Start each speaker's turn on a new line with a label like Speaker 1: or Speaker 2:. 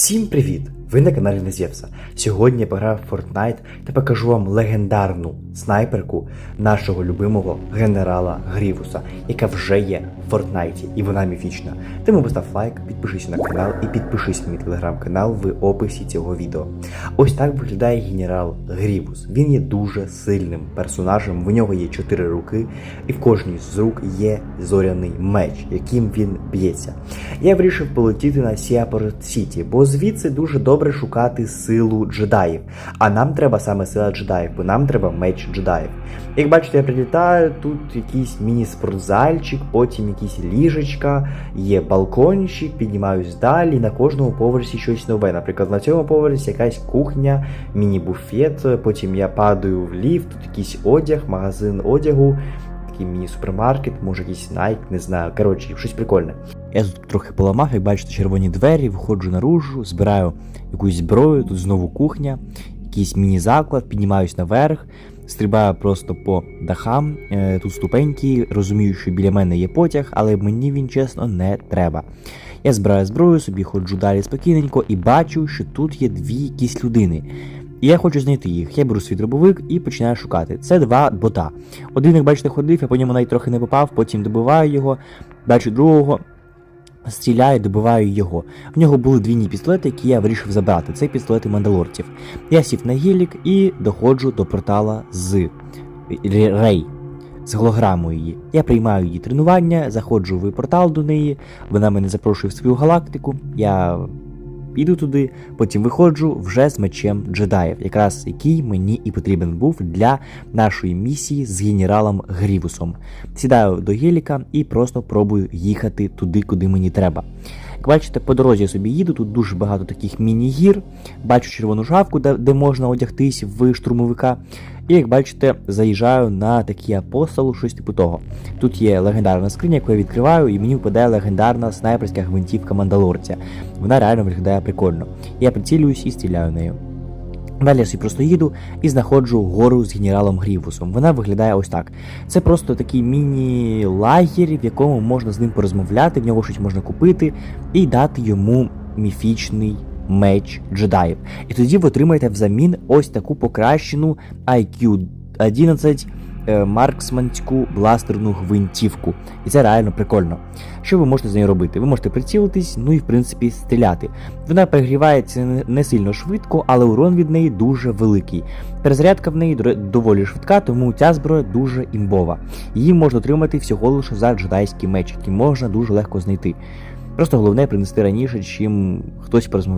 Speaker 1: Всім привіт! Ви на каналі Незєвса. Сьогодні я пограв в Fortnite та покажу вам легендарну снайперку нашого любимого генерала Грівуса, яка вже є в Фортнайті, і вона міфічна. Тому постав лайк, підпишись на канал і підпишись на мій телеграм-канал в описі цього відео. Ось так виглядає генерал Грівус. Він є дуже сильним персонажем. В нього є чотири руки, і в кожній з рук є зоряний меч, яким він б'ється. Я вирішив полетіти на Сіапорт Сіті, бо звідси дуже добре шукати силу джедаїв. А нам треба саме сила джедаїв, бо нам треба меч джедаїв. Як бачите, я прилітаю, тут якийсь міні-спортзальчик, потім якісь ліжечка, є балкончик, піднімаюсь далі. На кожному поверсі щось нове. Наприклад, на цьому поверсі якась кухня, міні-буфет, потім я падаю в ліфт, тут якийсь одяг, магазин одягу. Міні-супермаркет, може якийсь Nike, не знаю. Коротше, щось прикольне. Я тут трохи поламав, як бачите, червоні двері, виходжу наружу, збираю якусь зброю, тут знову кухня, якийсь міні-заклад, піднімаюсь наверх, стрибаю просто по дахам, е, тут ступеньки, розумію, що біля мене є потяг, але мені він чесно не треба. Я збираю зброю, собі ходжу далі спокійненько і бачу, що тут є дві якісь людини. І я хочу знайти їх. Я беру свій дробовик і починаю шукати. Це два бота. Один, як бачите, ходив, я по ньому навіть трохи не попав, потім добиваю його, бачу другого, стріляю, добиваю його. В нього були двійні пістолети, які я вирішив забрати. Це пістолети мандалорців. Я сів на гілік і доходжу до портала з Рей. З голограмою її. Я приймаю її тренування, заходжу в портал до неї, вона мене запрошує в свою галактику. Я Іду туди, потім виходжу вже з мечем джедаїв, якраз який мені і потрібен був для нашої місії з генералом Грівусом. Сідаю до геліка і просто пробую їхати туди, куди мені треба. Як бачите, по дорозі я собі їду, тут дуже багато таких міні-гір, бачу червону шавку, де, де можна одягтись в штурмовика. І як бачите, заїжджаю на такий апостол, щось типу того. Тут є легендарна скриня, яку я відкриваю, і мені впадає легендарна снайперська гвинтівка Мандалорця. Вона реально виглядає прикольно. Я прицілююсь і стріляю нею. Далі я собі просто їду і знаходжу гору з генералом Грівусом. Вона виглядає ось так. Це просто такий міні-лагерь, в якому можна з ним порозмовляти, в нього щось можна купити і дати йому міфічний меч джедаїв. І тоді ви отримаєте взамін ось таку покращену IQ 11 е, марксманську бластерну гвинтівку. І це реально прикольно. Що ви можете з нею робити? Ви можете прицілитись, ну і в принципі стріляти. Вона перегрівається не- не сильно швидко, але урон від неї дуже великий. Перезарядка в неї доволі швидка, тому ця зброя дуже імбова. Її можна отримати всього лише за джедайський меч, який можна дуже легко знайти. Просто головне принести раніше, чим хтось порозмовляє.